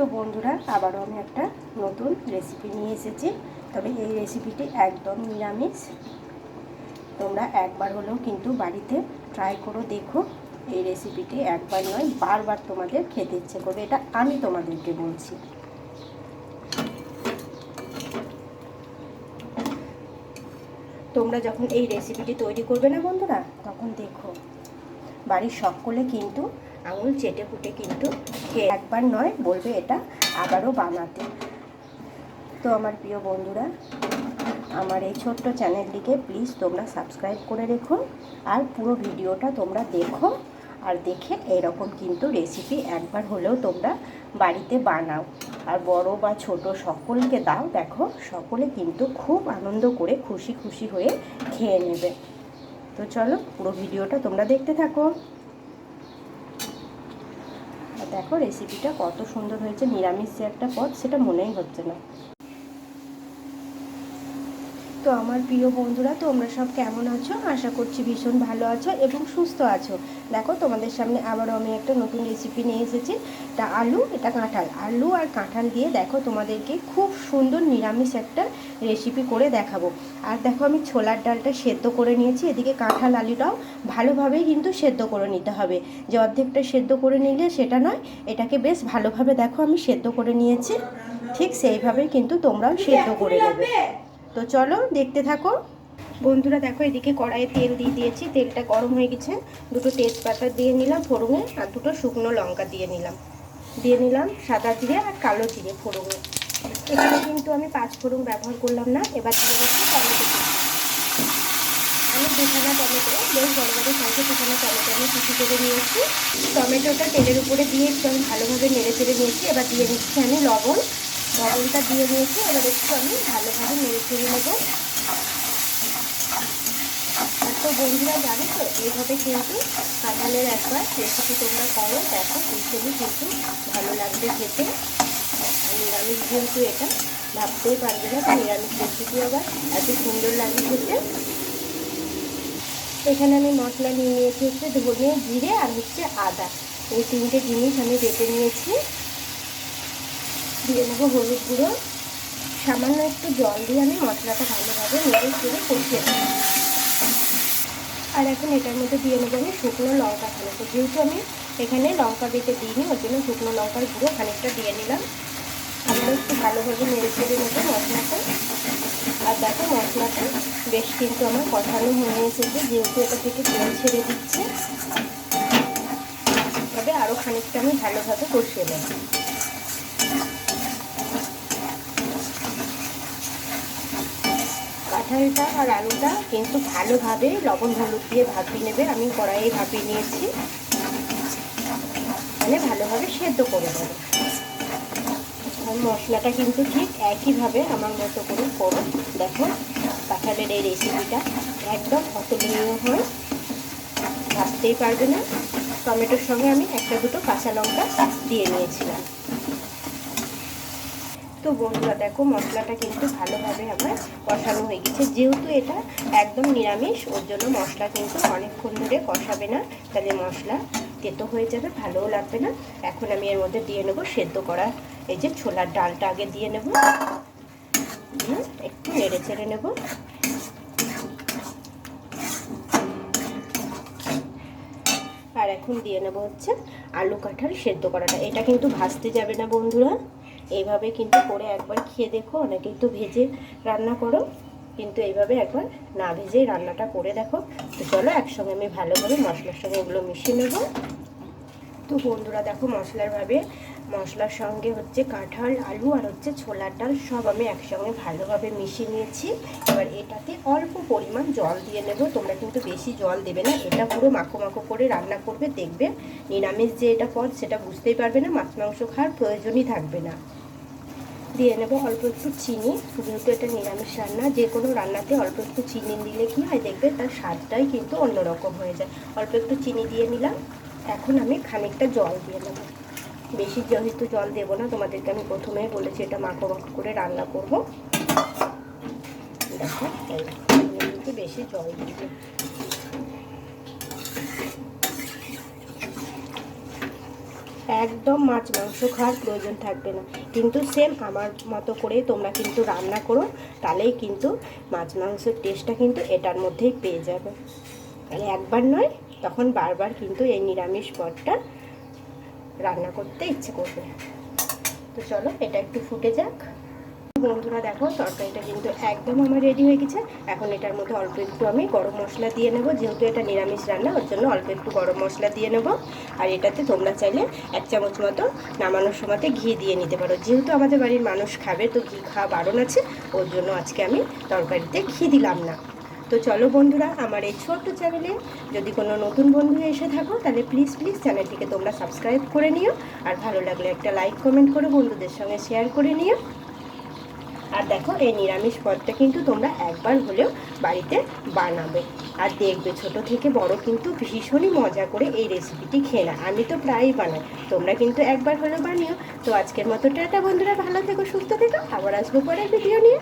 তো বন্ধুরা, আবারও আমি একটা নতুন রেসিপি নিয়ে এসেছি। তবে এই রেসিপিটি একদম নিরামিষ। তোমরা একবার হলেও কিন্তু বাড়িতে ট্রাই করো, দেখো। এই রেসিপিটি একবার নয়, বারবার তোমাদের খেতে ইচ্ছে করবে। এটা আমি তোমাদেরকে বলছি। তোমরা যখন এই রেসিপিটি তৈরি করবে না বন্ধুরা, তখন দেখো, বাড়ির সকলে কিন্তু আঙুল চেটে ফুটে কিন্তু একবার নয়, বলবে এটা আবারও বানাতে। তো আমার প্রিয় বন্ধুরা, আমার এই ছোট্ট চ্যানেলটিকে প্লিজ তোমরা সাবস্ক্রাইব করে রেখো আর পুরো ভিডিওটা তোমরা দেখো আর দেখে এরকম কিন্তু রেসিপি একবার হলেও তোমরা বাড়িতে বানাও। আর বড় বা ছোট সকলকে দাও, দেখো সকলে কিন্তু খুব আনন্দ করে খুশি খুশি হয়ে খেয়ে নেবে। তো চলো পুরো ভিডিওটা তোমরা দেখতে থাকো। দেখো রেসিপিটা কত সুন্দর হয়েছে নিরামিষ যে একটা পদ সেটা মনেই হচ্ছে না। তো আমার প্রিয় বন্ধুরা, তোমরা সব কেমন আছো? আশা করছি ভীষণ ভালো আছো এবং সুস্থ আছো। দেখো, তোমাদের সামনে আবারও আমি একটা নতুন রেসিপি নিয়ে এসেছি। এটা আলু, এটা কাঁঠাল। আলু আর কাঁঠাল দিয়ে দেখো, তোমাদেরকে খুব সুন্দর নিরামিষ একটা রেসিপি করে দেখাবো। আর দেখো, আমি ছোলার ডালটা সেদ্ধ করে নিয়েছি। এদিকে কাঁঠাল আলুটাও ভালোভাবেই কিন্তু সেদ্ধ করে নিতে হবে। যে অর্ধেকটা সেদ্ধ করে নিলে সেটা নয়, এটাকে বেশ ভালোভাবে দেখো, আমি সেদ্ধ করে নিয়েছি। ঠিক সেইভাবেই কিন্তু তোমরাও সেদ্ধ করে নেবে। তো চলো দেখতে থাকো। বন্ধুরা দেখো এদিকে কড়াইয়ে তেল দিয়ে দিয়েছি, তেলটা গরম হয়ে গেছে। দুটো তেজপাতা দিয়ে নিলাম ফোড়ঙে আর দুটো শুকনো লঙ্কা দিয়ে নিলাম। দিয়ে নিলাম সাদা জিরে আর কালো জিরে ফোড়ঙে এখানে কিন্তু আমি পাঁচ ফোড়ন ব্যবহার করলাম না, এবার দিয়ে দিচ্ছি টমেটো আমি দুখানা টমেটো, বেশ বড় বড় সাইজে দুখানা টমেটো আমি কুচি করে নিয়েছি। টমেটোটা তেলের উপরে দিয়ে একটু আমি ভালোভাবে নেড়ে চেড়ে নিয়েছি, এবার দিয়ে নিচ্ছি আমি লবণ। লবণটা দিয়ে নিয়েছি এবার একটু আমি ভালোভাবে নেড়ে চেড়ে নেব। তো বন্ধুরা জানো তো, এইভাবে কিন্তু কাঁঠালের একবার রেসিপি তোমরা করো, দেখো ভীষণই কিন্তু ভালো লাগবে খেতে। নিরামিষ যেহেতু এটা, ভাবতেই পারবে না তো নিরামিষ রেসিপি আবার এত সুন্দর লাগে খেতে। এখানে আমি মশলা নিয়ে নিয়েছি হচ্ছে ধনে জিরে আর হচ্ছে আদা। এই তিনটে জিনিস আমি বেটে নিয়েছি। দিয়ে নেব হলুদ গুঁড়ো। সামান্য একটু জল দিয়ে আমি মশলাটা ভালোভাবে নেড়ে চেড়ে কষিয়ে নেব। আর এখন এটার মধ্যে দিয়ে নেব আমি শুকনো লঙ্কা খানিকটা। যেহেতু আমি এখানে লঙ্কা বেটে দিইনি, ওর জন্য শুকনো লঙ্কার গুঁড়ো খানিকটা দিয়ে নিলাম। আমরা একটু ভালোভাবে নেড়ে চেড়ে নেব মশলাটা। আর দেখো মশলাটা বেশ কিন্তু আমার কষানো হয়ে এসেছে, যেহেতু এটা থেকে তেল ছেড়ে দিচ্ছে। তবে আরও খানিকটা আমি ভালোভাবে কষিয়ে নেব। কাঁঠালটা আর আলুটা কিন্তু ভালোভাবে লবণ হলুদ দিয়ে ভাপিয়ে নেবে। আমি কড়াইয়ে ভাপিয়ে নিয়েছি। মানে ভালোভাবে সেদ্ধ করে দেবো আর মশলাটা কিন্তু ঠিক একইভাবে আমার মতো করে করো। দেখো, কাঁঠালের এই রেসিপিটা একদম অতুলনীয় হয়। ভাবতেই পারবে না। টমেটোর সঙ্গে আমি একটা দুটো কাঁচা লঙ্কা দিয়ে নিয়েছিলাম। তো বন্ধুরা, দেখো মশলাটা কিন্তু ভালোভাবে আমার কষানো হয়ে গেছে। যেহেতু এটা একদম নিরামিষ, ওর জন্য মশলা কিন্তু অনেকক্ষণ ধরে কষাবে না, তাহলে মশলা তেতো হয়ে যাবে, ভালোও লাগবে না। এখন আমি এর মধ্যে দিয়ে নেব সেদ্ধ করা এই যে ছোলার ডালটা আগে দিয়ে নেব। একটু নেড়ে চেড়ে নেব। আর এখন দিয়ে নেব হচ্ছে আলু কাঁঠাল সেদ্ধ করাটা। এটা কিন্তু ভাজতে যাবে না বন্ধুরা। এইভাবে কিন্তু করে একবার খেয়ে দেখো অনেকেই তো ভেজে রান্না করো। কিন্তু এইভাবে একবার না ভেজেই রান্নাটা করে দেখো। তো চলো একসঙ্গে আমি ভালোভাবে মশলার সঙ্গে ওগুলো মিশিয়ে নেব। তো বন্ধুরা দেখো মশলার ভাবে, মশলার সঙ্গে হচ্ছে কাঁঠাল, আলু আর হচ্ছে ছোলার ডাল সব আমি একসঙ্গে ভালোভাবে মিশিয়ে নিয়েছি। এবার এটাতে অল্প পরিমাণ জল দিয়ে নেব। তোমরা কিন্তু বেশি জল দেবে না, এটা পুরো মাখো মাখো করে রান্না করবে, দেখবে। নিরামিষ যে এটা পদ, সেটা বুঝতেই পারবে না, মাছ মাংস খাওয়ার প্রয়োজনই থাকবে না। দিয়ে নেব অল্প একটু চিনি। যেহেতু এটা নিরামিষ রান্না, যে কোনো রান্নাতে অল্প একটু চিনি দিলে কি হয় দেখবে তার স্বাদটাই কিন্তু অন্যরকম হয়ে যায়। অল্প একটু চিনি দিয়ে নিলাম। এখন আমি খানিকটা জল দিয়ে নেব। বেশি যেহেতু জল দেবো না, তোমাদেরকে আমি প্রথমেই বলেছি এটা মাখো মাখো করে রান্না করব। দেখো বেশি জল দিবে একদম মাছ, মাংস খাওয়ার প্রয়োজন থাকবে না। কিন্তু সেম আমার মতো করে তোমরা কিন্তু রান্না করো, তাহলেই কিন্তু মাছ, মাংসের টেস্টটা কিন্তু এটার মধ্যেই পেয়ে যাবে। তাহলে একবার নয়, তখন বারবার কিন্তু এই নিরামিষ পদটা রান্না করতে ইচ্ছে করবে। তো চলো, এটা একটু ফুটে যাক। বন্ধুরা, দেখো তরকারিটা কিন্তু একদম আমার রেডি হয়ে গেছে। এখন এটার মধ্যে অল্প একটু আমি গরম মশলা দিয়ে নেব। যেহেতু এটা নিরামিষ রান্না, ওর জন্য অল্প একটু গরম মশলা দিয়ে নেব। আর এটাতে তোমরা চাইলে এক চামচ মতো নামানোর সময়তে ঘি দিয়ে নিতে পারো। যেহেতু আমাদের বাড়ির মানুষ খাবে, তো ঘি খাওয়া বারণ আছে, ওর জন্য আজকে আমি তরকারিতে ঘি দিলাম না। তো চলো বন্ধুরা, আমার এই ছোট্ট চ্যানেলে যদি কোনো নতুন বন্ধু এসে থাকো, তাহলে প্লিজ প্লিজ চ্যানেলটিকে তোমরা সাবস্ক্রাইব করে নিও। আর ভালো লাগলে একটা লাইক কমেন্ট করে বন্ধুদের সঙ্গে শেয়ার করে নিও। আর দেখো, এই নিরামিষ পদটা কিন্তু তোমরা একবার হলেও বাড়িতে বানাবে। আর দেখবে, ছোট থেকে বড় কিন্তু ভীষণই মজা করে এই রেসিপিটি খেয়ে না আমি তো প্রায়ই বানাই, তোমরা কিন্তু একবার হলেও বানিও। তো আজকের মতো টাটা বন্ধুরা, ভালো থেকো, সুস্থ থেকো। আবার আসব পরের ভিডিও নিয়ে।